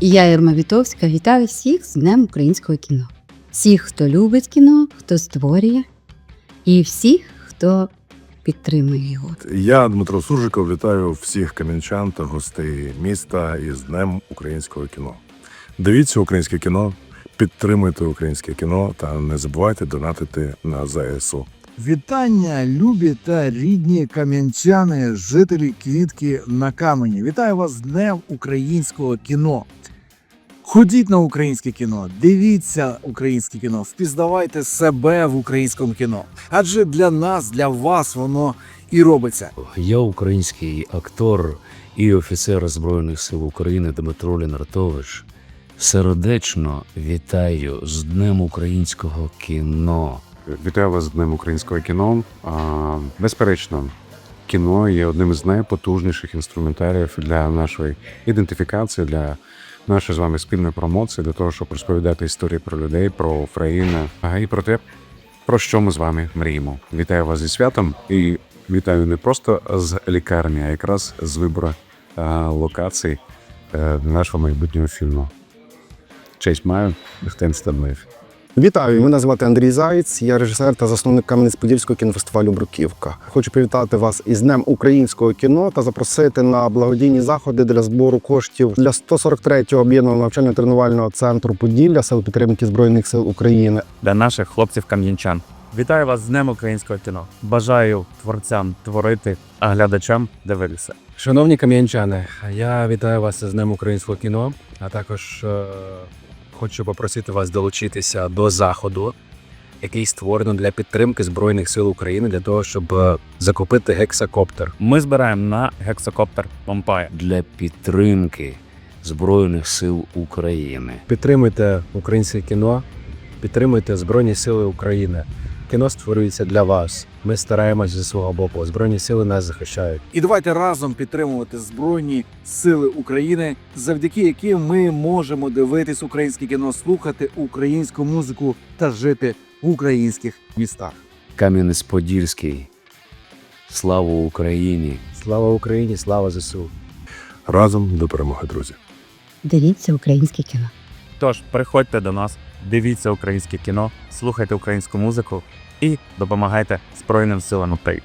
І я, Ірма Вітовська, вітаю всіх з Днем українського кіно. Всіх, хто любить кіно, хто створює, і всіх, хто підтримує його. Я, Дмитро Суржиков, вітаю всіх кам'янчан та гостей міста із Днем українського кіно. Дивіться українське кіно, підтримуйте українське кіно та не забувайте донатити на ЗСУ. Вітання, любі та рідні кам'янчани, жителі квітки на камені. Вітаю вас з Днем українського кіно. Ходіть на українське кіно, дивіться українське кіно, впізнавайте себе в українському кіно. Адже для нас, для вас воно і робиться. Я український актор і офіцер Збройних сил України Дмитро Лінартович. Сердечно вітаю з Днем українського кіно. Вітаю вас з Днем українського кіно. А, Безперечно, кіно є одним із найпотужніших інструментаріїв для нашої ідентифікації, для нашої з вами спільної промоції, для того, щоб розповідати історії про людей, про Україну і про те, про що ми з вами мріємо. Вітаю вас зі святом і вітаю не просто з лікарні, а якраз з вибору локацій е, нашого майбутнього фільму. Честь маю, Хтен Станлив. Вітаю, мене звати Андрій Заєць, я режисер та засновник Кам'янець-Подільського кінофестивалю Бруківка. Хочу привітати вас із Днем українського кіно та запросити на благодійні заходи для збору коштів для 143-го об'єднаного навчально-тренувального центру Поділля Сил підтримки Збройних сил України. для наших хлопців кам'янчан. Вітаю вас з Днем українського кіно. Бажаю творцям творити, а глядачам дивитися. Шановні кам'янчани, я вітаю вас з Днем українського кіно, а також е, хочу попросити вас долучитися до заходу, який створено для підтримки Збройних сил України для того, щоб е, закупити гексакоптер. Ми збираємо на гексакоптер Помпая. Для підтримки Збройних сил України. Підтримуйте українське кіно, підтримуйте Збройні Сили України. Кіно створюється для вас. Ми стараємось зі свого боку. Збройні сили нас захищають. І давайте разом підтримувати Збройні Сили України, завдяки яким ми можемо дивитись українське кіно, слухати українську музику та жити в українських містах. Кам'янець-Подільський. Слава Україні! Слава Україні! Слава ЗСУ! Разом до перемоги, друзі! Дивіться українське кіно. Тож приходьте до нас, дивіться українське кіно, слухайте українську музику і допомагайте Збройним силам України.